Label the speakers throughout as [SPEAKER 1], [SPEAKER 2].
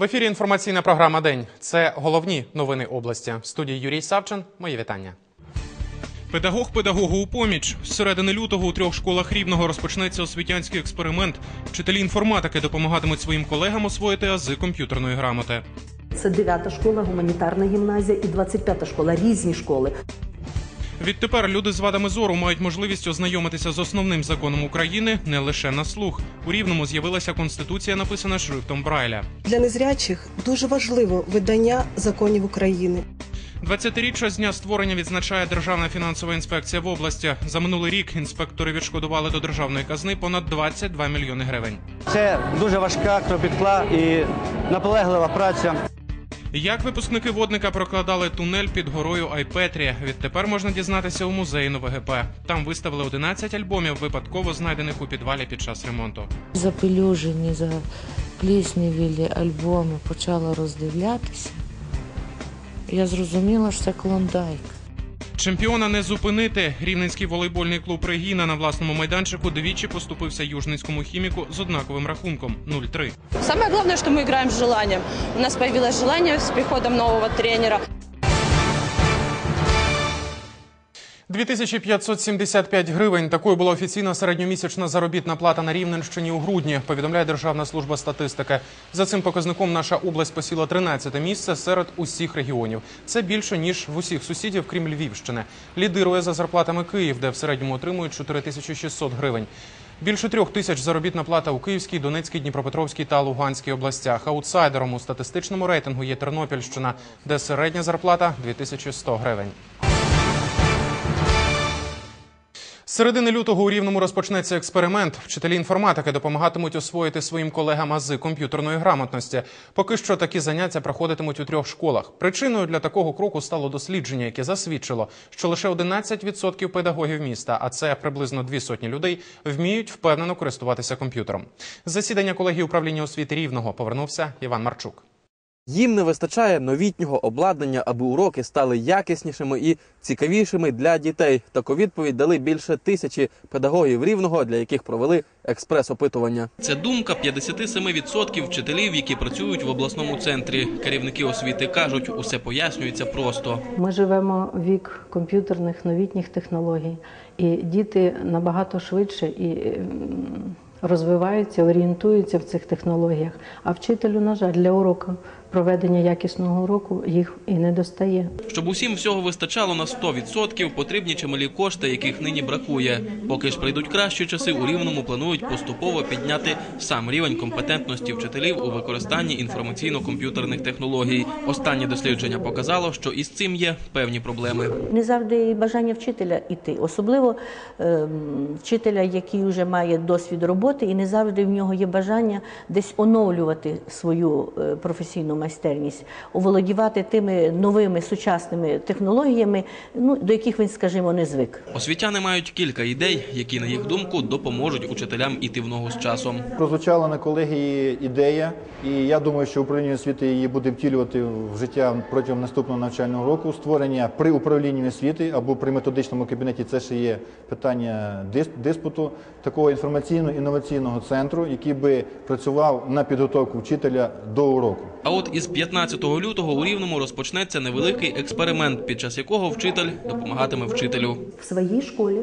[SPEAKER 1] В ефірі інформаційна програма День. Це головні новини області. В студії Юрій Савчин. Мої вітання. Педагог педагогу у поміч. З середини лютого у трьох школах рівного розпочнеться освітянський експеримент. Вчителі інформатики допомагатимуть своїм колегам освоїти ази комп'ютерної грамоти.
[SPEAKER 2] Це 9 школа, гуманітарна гімназія і 25 школа, різні школи.
[SPEAKER 1] Відтепер люди з вадами зору мають можливість ознайомитися з основним законом України не лише на слух. У рівному з'явилася конституція, написана шрифтом Брайля.
[SPEAKER 3] Для незрячих дуже важливо видання законів України.
[SPEAKER 1] 20-річчя з дня створення відзначає Державна фінансова інспекція в області. За минулий рік інспектори відшкодували до державної казни понад 22 мільйони гривень.
[SPEAKER 4] Це дуже важка, кропітка і наполеглива праця.
[SPEAKER 1] Як випускники водника прокладали тунель під горою Айпетрі, відтепер можна дізнатися у музеї НОВГП. Там виставили 11 альбомів, випадково знайдених у підвалі під час ремонту.
[SPEAKER 5] запелюжені, запліснівілі альбоми почала роздивлятися. Я зрозуміла, що це клондайк.
[SPEAKER 1] Чемпіона не зупинити. Рівненський волейбольний клуб Регіна на власному майданчику двічі поступився южницькому хіміку з однаковим рахунком 0-3.
[SPEAKER 6] Саме головне, що ми граємо з желанням. У нас появилось желання з приходом нового тренера.
[SPEAKER 1] 2575 гривень. Такою була офіційна середньомісячна заробітна плата на Рівненщині у грудні. Повідомляє Державна служба статистики. За цим показником наша область посіла 13 місце серед усіх регіонів. Це більше ніж в усіх сусідів, крім Львівщини. Лідирує за зарплатами Київ, де в середньому отримують 4600 гривень. Більше трьох тисяч заробітна плата у Київській, Донецькій, Дніпропетровській та Луганській областях. Аутсайдером у статистичному рейтингу є Тернопільщина, де середня зарплата 2100 гривень. Середини лютого у Рівному розпочнеться експеримент. Вчителі інформатики допомагатимуть освоїти своїм колегам ази комп'ютерної грамотності. Поки що такі заняття проходитимуть у трьох школах. Причиною для такого кроку стало дослідження, яке засвідчило, що лише 11% педагогів міста, а це приблизно дві сотні людей, вміють впевнено користуватися комп'ютером. Засідання колегії управління освіти рівного повернувся Іван Марчук.
[SPEAKER 7] Їм не вистачає новітнього обладнання, аби уроки стали якіснішими і цікавішими для дітей. Таку відповідь дали більше тисячі педагогів рівного, для яких провели експрес-опитування.
[SPEAKER 8] Це думка 57% вчителів, які працюють в обласному центрі. Керівники освіти кажуть, усе пояснюється просто.
[SPEAKER 9] Ми живемо в вік комп'ютерних новітніх технологій, і діти набагато швидше і ем, розвиваються, орієнтуються в цих технологіях. А вчителю, на жаль, для уроку проведення якісного уроку їх і не достає.
[SPEAKER 8] Щоб усім всього вистачало на 100%, потрібні чималі кошти, яких нині бракує. Поки ж прийдуть кращі часи, у рівному планують поступово підняти сам рівень компетентності вчителів у використанні інформаційно-комп'ютерних технологій. Останнє дослідження показало, що із цим є певні проблеми.
[SPEAKER 10] Не завжди бажання вчителя йти, особливо ем, вчителя, який вже має досвід роботи, і не завжди в нього є бажання десь оновлювати свою е, професійну майстерність, оволодівати тими новими сучасними технологіями, ну до яких він, скажімо, не звик.
[SPEAKER 8] Освітяни мають кілька ідей, які, на їх думку, допоможуть учителям іти в ногу з часом.
[SPEAKER 11] Прозвучала на колегії ідея, і я думаю, що управління освіти її буде втілювати в життя протягом наступного навчального року. Створення при управлінні освіти або при методичному кабінеті це ще є питання диспуту такого інформаційно-інноваційного центру, який би працював на підготовку вчителя до уроку.
[SPEAKER 8] А от із 15 лютого у Рівному розпочнеться невеликий експеримент, під час якого вчитель допомагатиме вчителю.
[SPEAKER 2] В своїй школі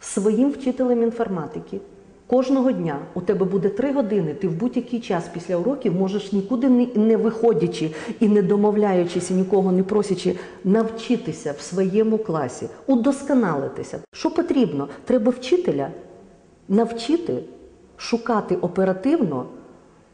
[SPEAKER 2] своїм вчителем інформатики. Кожного дня у тебе буде три години. Ти в будь-який час після уроків можеш нікуди не, виходячи і не домовляючись, і нікого не просячи, навчитися в своєму класі, удосконалитися. Що потрібно? Треба вчителя навчити шукати оперативно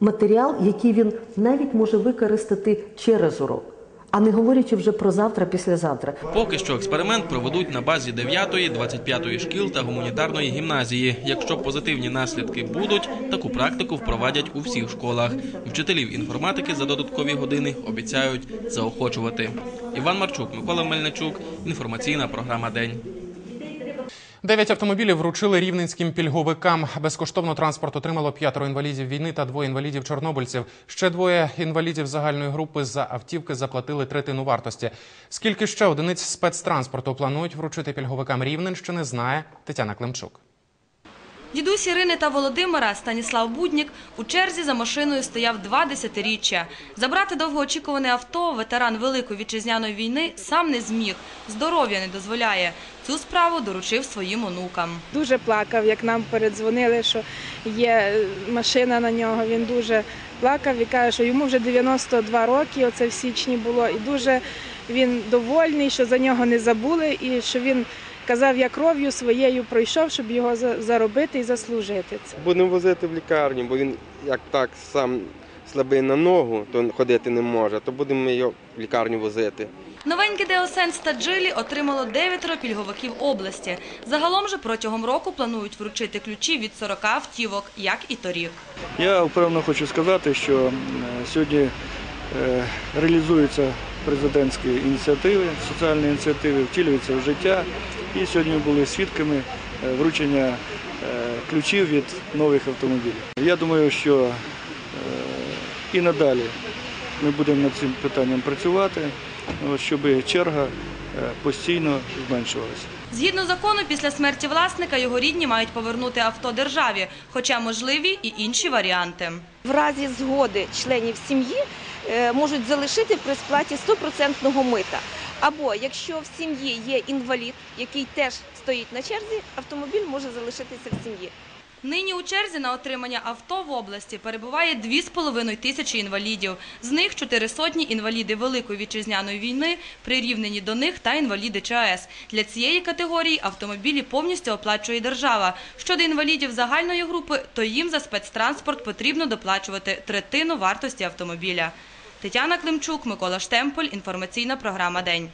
[SPEAKER 2] матеріал, який він навіть може використати через урок, а не говорячи вже про завтра, післязавтра.
[SPEAKER 8] Поки що експеримент проведуть на базі 9-ї, 25-ї шкіл та гуманітарної гімназії. Якщо позитивні наслідки будуть, таку практику впровадять у всіх школах. Вчителів інформатики за додаткові години обіцяють заохочувати. Іван Марчук, Микола Мельничук. Інформаційна програма День.
[SPEAKER 1] Дев'ять автомобілів вручили рівненським пільговикам. Безкоштовно транспорт отримало п'ятеро інвалідів війни та двоє інвалідів чорнобильців. Ще двоє інвалідів загальної групи за автівки заплатили третину вартості. Скільки ще одиниць спецтранспорту планують вручити пільговикам Рівненщини, знає Тетяна Климчук.
[SPEAKER 12] Дідусь Ірини та Володимира Станіслав Буднік у черзі за машиною стояв два десятиріччя. Забрати довгоочікуване авто ветеран Великої вітчизняної війни сам не зміг. Здоров'я не дозволяє. Цю справу доручив своїм онукам.
[SPEAKER 13] Дуже плакав, як нам передзвонили, що є машина на нього. Він дуже плакав і каже, що йому вже 92 роки, оце в січні було, і дуже він довольний, що за нього не забули, і що він казав, я кров'ю своєю пройшов, щоб його за- заробити і заслужити.
[SPEAKER 14] Будемо возити в лікарню, бо він як так сам слабий на ногу, то ходити не може, то будемо його в лікарню возити.
[SPEAKER 12] Новеньке Деосенс та Джилі отримало дев'ятеро пільговиків області. Загалом же протягом року планують вручити ключі від 40 автівок, як і торік.
[SPEAKER 15] Я впевнено хочу сказати, що сьогодні е, реалізуються президентські ініціативи, соціальні ініціативи, втілюються в життя. І сьогодні ми були свідками е, вручення е, ключів від нових автомобілів. Я думаю, що е, і надалі ми будемо над цим питанням працювати, щоб черга постійно зменшувалася.
[SPEAKER 12] Згідно закону, після смерті власника його рідні мають повернути авто державі, хоча можливі і інші варіанти.
[SPEAKER 16] В разі згоди членів сім'ї можуть залишити при сплаті 100% мита. Або якщо в сім'ї є інвалід, який теж стоїть на черзі, автомобіль може залишитися в сім'ї.
[SPEAKER 12] Нині у черзі на отримання авто в області перебуває 2,5 тисячі інвалідів. З них чотири сотні інваліди Великої вітчизняної війни, прирівнені до них та інваліди ЧАЕС. Для цієї категорії автомобілі повністю оплачує держава. Щодо інвалідів загальної групи, то їм за спецтранспорт потрібно доплачувати третину вартості автомобіля. Тетяна Климчук, Микола Штемполь, інформаційна програма «День».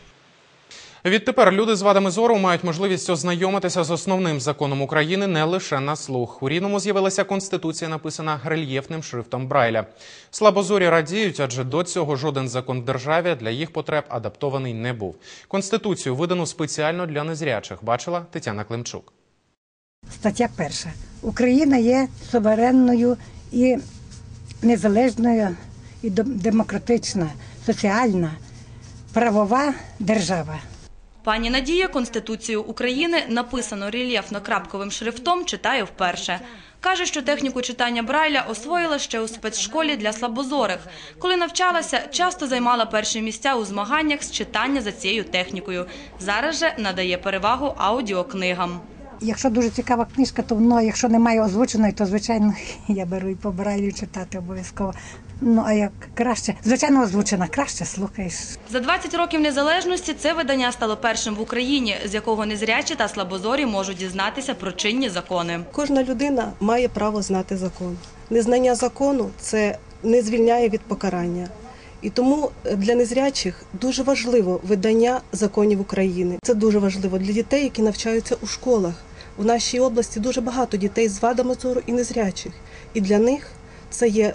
[SPEAKER 1] Відтепер люди з вадами зору мають можливість ознайомитися з основним законом України не лише на слух. У Рівному з'явилася конституція, написана рельєфним шрифтом Брайля. Слабозорі радіють, адже до цього жоден закон в державі для їх потреб адаптований не був. Конституцію видану спеціально для незрячих. Бачила Тетяна Климчук.
[SPEAKER 17] Стаття перша. Україна є суверенною і незалежною і дем- демократична, соціальна, правова держава.
[SPEAKER 12] Пані Надія Конституцію України написано рельєфно-крапковим шрифтом читає вперше. Каже, що техніку читання Брайля освоїла ще у спецшколі для слабозорих. Коли навчалася, часто займала перші місця у змаганнях з читання за цією технікою. Зараз же надає перевагу аудіокнигам.
[SPEAKER 17] Якщо дуже цікава книжка, то воно, якщо немає озвученої, то звичайно я беру і по Брайлю читати обов'язково. Ну а як краще, звичайно, озвучена, краще слухаєш.
[SPEAKER 12] За 20 років незалежності це видання стало першим в Україні, з якого незрячі та слабозорі можуть дізнатися про чинні закони.
[SPEAKER 3] Кожна людина має право знати закон. Незнання закону це не звільняє від покарання. І тому для незрячих дуже важливо видання законів України. Це дуже важливо для дітей, які навчаються у школах. У нашій області дуже багато дітей з вадами зору і незрячих. І для них це є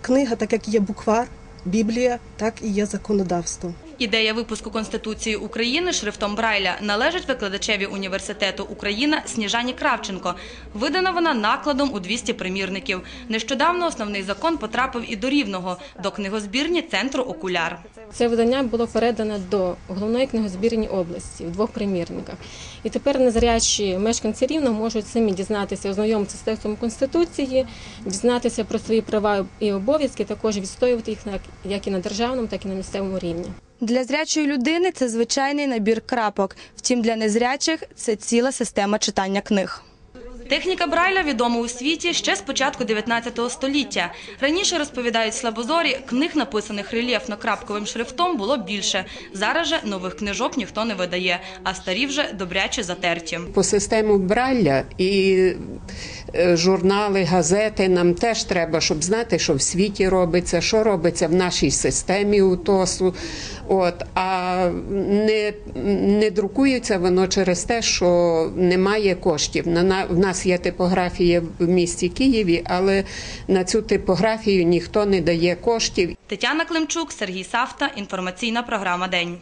[SPEAKER 3] книга, так як є буквар, Біблія, так і є законодавство.
[SPEAKER 12] Ідея випуску Конституції України шрифтом Брайля належить викладачеві університету Україна Сніжані Кравченко. Видана вона накладом у 200 примірників. Нещодавно основний закон потрапив і до Рівного, до книгозбірні центру Окуляр.
[SPEAKER 18] Це видання було передано до головної книгозбірні області в двох примірниках. І тепер незрячі мешканці Рівного можуть самі дізнатися, ознайомитися з текстом Конституції, дізнатися про свої права і обов'язки, також відстоювати їх як- і на державному, так і на місцевому рівні.
[SPEAKER 19] Для зрячої людини це звичайний набір крапок. Втім, для незрячих це ціла система читання книг.
[SPEAKER 12] Техніка Брайля відома у світі ще з початку 19 століття. Раніше розповідають слабозорі, книг, написаних рельєфно-крапковим шрифтом, було більше. Зараз же нових книжок ніхто не видає, а старі вже добряче затерті.
[SPEAKER 20] По систему Брайля і е, журнали, газети нам теж треба, щоб знати, що в світі робиться, що робиться в нашій системі УТОСу. От, а не, не друкується воно через те, що немає коштів. На, на, в нас є типографія в місті Києві, але на цю типографію ніхто не дає коштів.
[SPEAKER 12] Тетяна Климчук, Сергій Савта. Інформаційна програма День.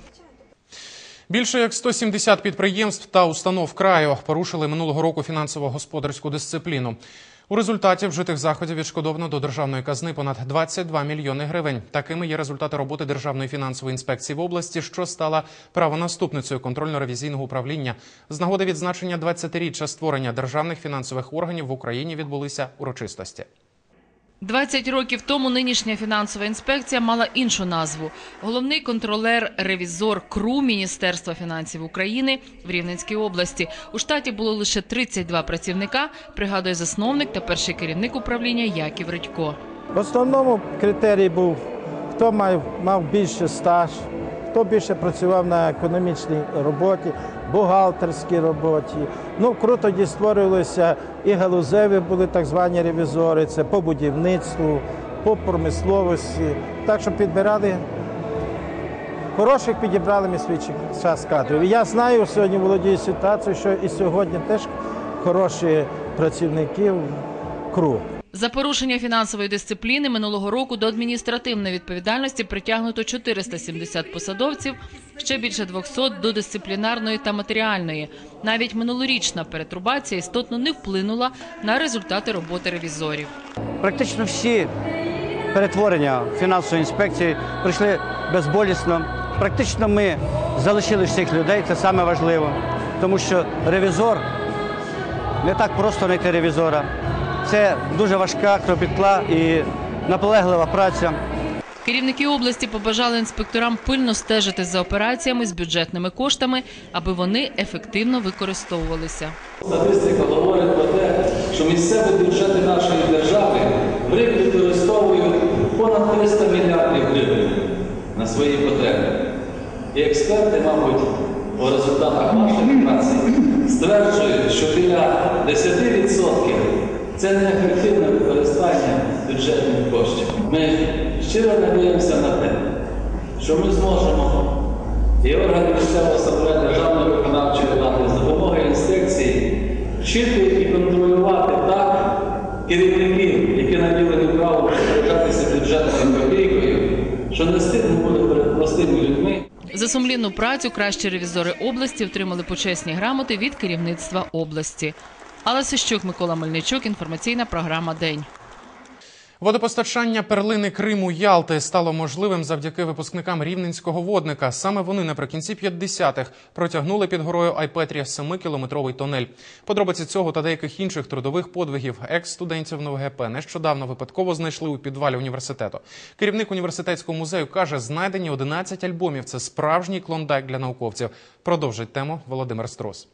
[SPEAKER 1] Більше як 170 підприємств та установ краю порушили минулого року фінансово-господарську дисципліну. У результаті вжитих заходів відшкодовано до державної казни понад 22 мільйони гривень. Такими є результати роботи Державної фінансової інспекції в області, що стала правонаступницею контрольно-ревізійного управління. З нагоди відзначення 20-річчя створення державних фінансових органів в Україні відбулися урочистості.
[SPEAKER 21] 20 років тому нинішня фінансова інспекція мала іншу назву. Головний контролер-ревізор КРУ Міністерства фінансів України в Рівненській області. У штаті було лише 32 працівника, пригадує засновник та перший керівник управління Яків Редько.
[SPEAKER 22] В основному критерій був, хто мав, мав більше стаж, хто більше працював на економічній роботі, бухгалтерській роботі. Ну, круто тоді створювалися і галузеві були так звані ревізори, це по будівництву, по промисловості. Так що підбирали хороших підібрали ми свій час кадрів. Я знаю, сьогодні володію ситуацією, що і сьогодні теж хороші працівники в КРУ.
[SPEAKER 21] За порушення фінансової дисципліни минулого року до адміністративної відповідальності притягнуто 470 посадовців, ще більше 200 – до дисциплінарної та матеріальної. Навіть минулорічна перетрубація істотно не вплинула на результати роботи ревізорів.
[SPEAKER 4] Практично всі перетворення фінансової інспекції пройшли безболісно. Практично ми залишили всіх людей, це саме важливо, тому що ревізор не так просто знайти ревізора. Це дуже важка, кропітла і наполеглива праця.
[SPEAKER 21] Керівники області побажали інспекторам пильно стежити за операціями з бюджетними коштами, аби вони ефективно використовувалися.
[SPEAKER 23] Статистика говорить про те, що місцеві бюджети нашої держави в рік використовують понад 300 мільярдів гривень на свої потреби. І експерти, мабуть, по результатах вашої праці стверджують, що біля 10% це неефективне використання бюджетних коштів. Ми щиро надіємося на те, що ми зможемо і органи місцевого самоврядування державної виконавчої влади з допомогою інспекції вчити і контролювати так керівників, які наділені право розпоряджатися бюджетною копійкою, що не стидно буде перед простими людьми.
[SPEAKER 21] За сумлінну працю кращі ревізори області отримали почесні грамоти від керівництва області. Алла Сищук, Микола Мельничук, інформаційна програма День.
[SPEAKER 1] Водопостачання перлини Криму Ялти стало можливим завдяки випускникам рівненського водника. Саме вони наприкінці 50-х протягнули під горою Айпетрі 7-кілометровий тунель. Подробиці цього та деяких інших трудових подвигів екс-студентів НВГП нещодавно випадково знайшли у підвалі університету. Керівник університетського музею каже, знайдені 11 альбомів. Це справжній клондайк для науковців. Продовжить тему Володимир Строс.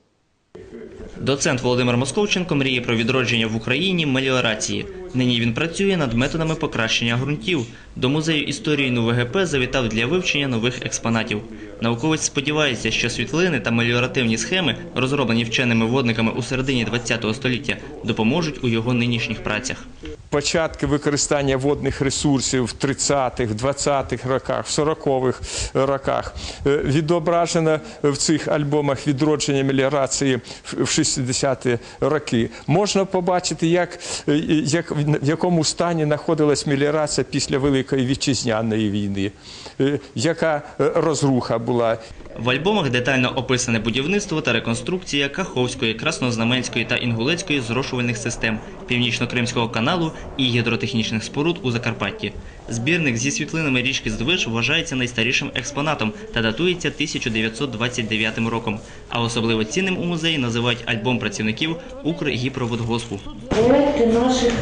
[SPEAKER 24] Доцент Володимир Московченко мріє про відродження в Україні меліорації. Нині він працює над методами покращення ґрунтів. До музею історії НУВГП завітав для вивчення нових експонатів. Науковець сподівається, що світлини та меліоративні схеми, розроблені вченими водниками у середині ХХ століття, допоможуть у його нинішніх працях.
[SPEAKER 25] Початки використання водних ресурсів в 30-х, 20-х роках, в 40-х роках е, відображено в цих альбомах відродження меліорації в 60-ті роки. Можна побачити, як, е, як, в якому стані знаходилась меліорація після Великої вітчизняної війни, е, яка розруха була.
[SPEAKER 24] В альбомах детально описане будівництво та реконструкція Каховської, Краснознаменської та Інгулецької зрошувальних систем, Північно-Кримського каналу і гідротехнічних споруд у Закарпатті. Збірник зі світлинами річки Здвиж вважається найстарішим експонатом та датується 1929 роком. А особливо цінним у музеї називають альбом працівників Укргіпроводгоспу.
[SPEAKER 5] Проекти наших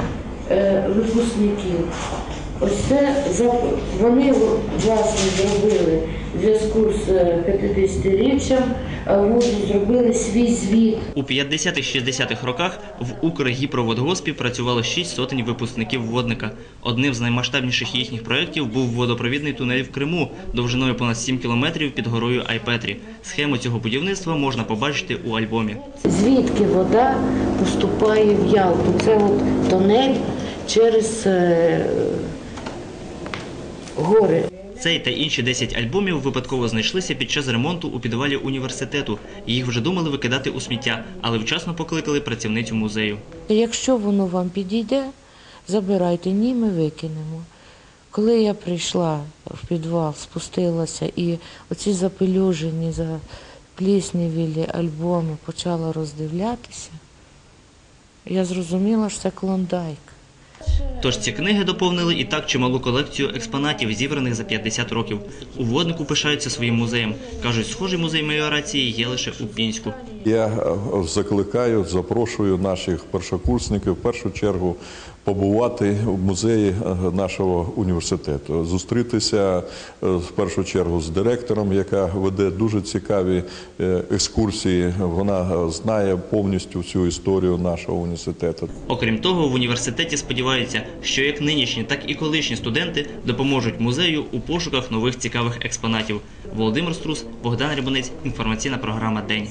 [SPEAKER 5] е, випускників. Ось це вони власне зробили в зв'язку з е, 50-річчям вузу зробили свій звіт.
[SPEAKER 24] У 50-60-х роках в Укргіпроводгоспі працювало шість сотень випускників водника. Одним з наймасштабніших їхніх проєктів був водопровідний тунель в Криму довжиною понад 7 кілометрів під горою Айпетрі. Схему цього будівництва можна побачити у альбомі.
[SPEAKER 5] Звідки вода поступає в Ялту? Це от тонель через е, гори.
[SPEAKER 24] Цей та інші 10 альбомів випадково знайшлися під час ремонту у підвалі університету. Їх вже думали викидати у сміття, але вчасно покликали працівницю музею.
[SPEAKER 5] Якщо воно вам підійде, забирайте, ні, ми викинемо. Коли я прийшла в підвал, спустилася і оці запелюжені, запліснівілі альбоми почала роздивлятися, Я зрозуміла, що це клондайк.
[SPEAKER 24] Тож ці книги доповнили і так чималу колекцію експонатів, зібраних за 50 років. У воднику пишаються своїм музеєм. Кажуть, схожий музей меліорації є лише у Пінську.
[SPEAKER 26] Я е, закликаю, запрошую наших першокурсників в першу чергу побувати в музеї е, нашого університету, зустрітися е, в першу чергу з директором, яка веде дуже цікаві екскурсії. Вона знає повністю всю історію нашого університету.
[SPEAKER 24] Окрім того, в університеті сподіваються, що як нинішні, так і колишні студенти допоможуть музею у пошуках нових цікавих експонатів. Володимир Струс, Богдан Рябонець, інформаційна програма День.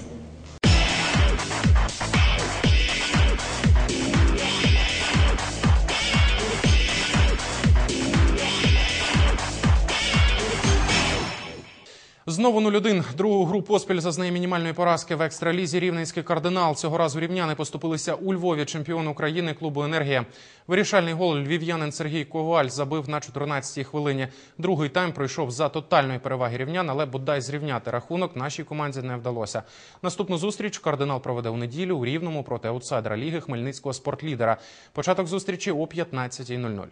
[SPEAKER 1] Знову 0-1. Другу гру поспіль зазнає мінімальної поразки в екстралізі Рівненський кардинал. Цього разу рівняни поступилися у Львові чемпіону України клубу Енергія. Вирішальний гол львів'янин Сергій Коваль забив на 14-й хвилині. Другий тайм пройшов за тотальної переваги рівнян, але бодай зрівняти рахунок нашій команді не вдалося. Наступну зустріч кардинал проведе у неділю у Рівному проти аутсайдера ліги Хмельницького спортлідера. Початок зустрічі о 15.00.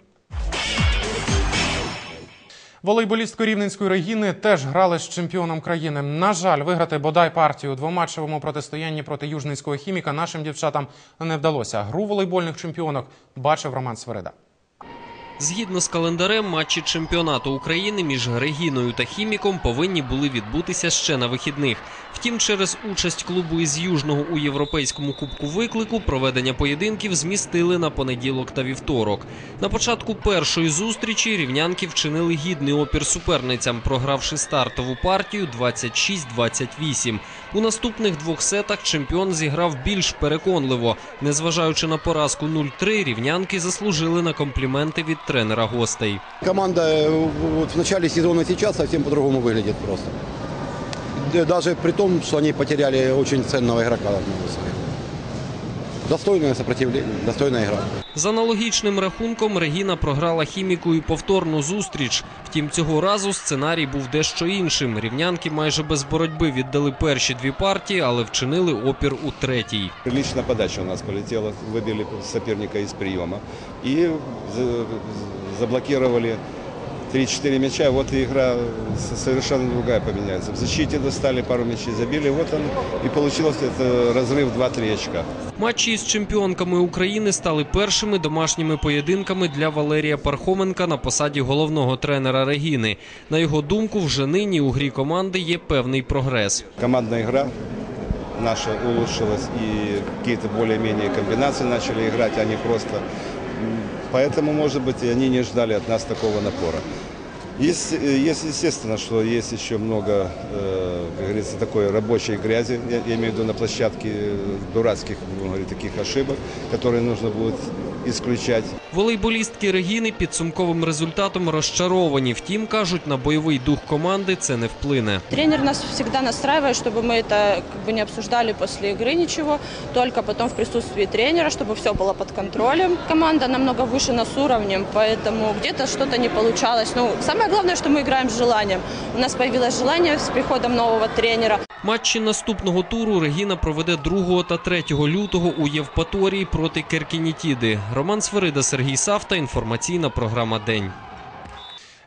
[SPEAKER 1] Волейболістки Рівненської Регіни теж грали з чемпіоном країни. На жаль, виграти бодай партію у двоматчевому протистоянні проти южницького хіміка нашим дівчатам не вдалося. Гру волейбольних чемпіонок бачив Роман Сверида.
[SPEAKER 27] Згідно з календарем, матчі чемпіонату України між Регіною та Хіміком повинні були відбутися ще на вихідних. Втім, через участь клубу із Южного у європейському кубку виклику проведення поєдинків змістили на понеділок та вівторок. На початку першої зустрічі рівнянки вчинили гідний опір суперницям, програвши стартову партію 26-28. У наступних двох сетах чемпіон зіграв більш переконливо. Незважаючи на поразку 0-3, рівнянки заслужили на компліменти від тренера гостей.
[SPEAKER 28] Команда вот в начале сезона сейчас совсем по-другому выглядит просто. Даже при том, что они потеряли очень ценного игрока. Могу сказать. Достойное сопротивление, достойная игра.
[SPEAKER 27] З аналогічним рахунком Регіна програла хіміку і повторну зустріч. Втім, цього разу сценарій був дещо іншим. Рівнянки майже без боротьби віддали перші дві партії, але вчинили опір у третій.
[SPEAKER 29] Приличная подача у нас полетела, выбили соперника из приема и за- заблокировали 3-4 мяча. Вот и игра совершенно другая поменяется. В защите достали, пару мячей забили. Вот он и получилось это разрыв 2-3 очка.
[SPEAKER 27] Матчі із чемпіонками України стали першими домашніми поєдинками для Валерія Пархоменка на посаді головного тренера Регіни. На його думку, вже нині у грі команди є певний прогрес.
[SPEAKER 29] Командная игра наша улучшилась и какие-то более-менее комбинации начали играть, а не просто. М, Поэтому, может быть, и они не ждали от нас такого напора. Есть, э, есть естественно, что есть еще много, э, как говорится, такой рабочей грязи, я, я имею в виду на площадке э, дурацких, будем говорить, таких ошибок, которые нужно будет исключать.
[SPEAKER 27] Волейболістки Регіни підсумковим результатом розчаровані. Втім, кажуть, на бойовий дух команди це не вплине.
[SPEAKER 30] Тренер нас всегда настраивает, чтобы мы это как бы не обсуждали после игры ничего, только потом в присутствии тренера, чтобы все было под контролем. Команда намного выше нас уровнем, поэтому где-то что-то не получалось. Ну, самое главное, что мы играем с желанием. У нас появилось желание с приходом нового тренера.
[SPEAKER 27] Матчі наступного туру Регіна проведе 2 та 3 лютого у Євпаторії проти Керкінітіди. Роман Свирида, Сергій Савта. Інформаційна програма День.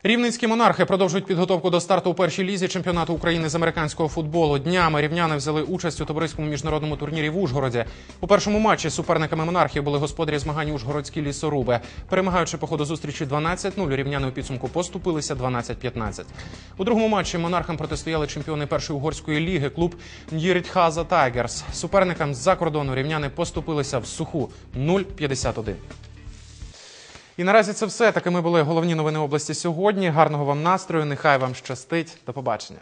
[SPEAKER 1] Рівненські монархи продовжують підготовку до старту у першій лізі чемпіонату України з американського футболу. Днями рівняни взяли участь у товариському міжнародному турнірі в Ужгороді. У першому матчі суперниками монархів були господарі змагань Ужгородські лісоруби. Перемагаючи по ходу зустрічі 12-0, рівняни у підсумку поступилися 12-15. У другому матчі монархам протистояли чемпіони першої угорської ліги клуб Нєрітхаза Тайгерс. Суперникам з-за кордону рівняни поступилися в суху 0-51. І наразі це все. Такими були головні новини області сьогодні. Гарного вам настрою. Нехай вам щастить. До побачення.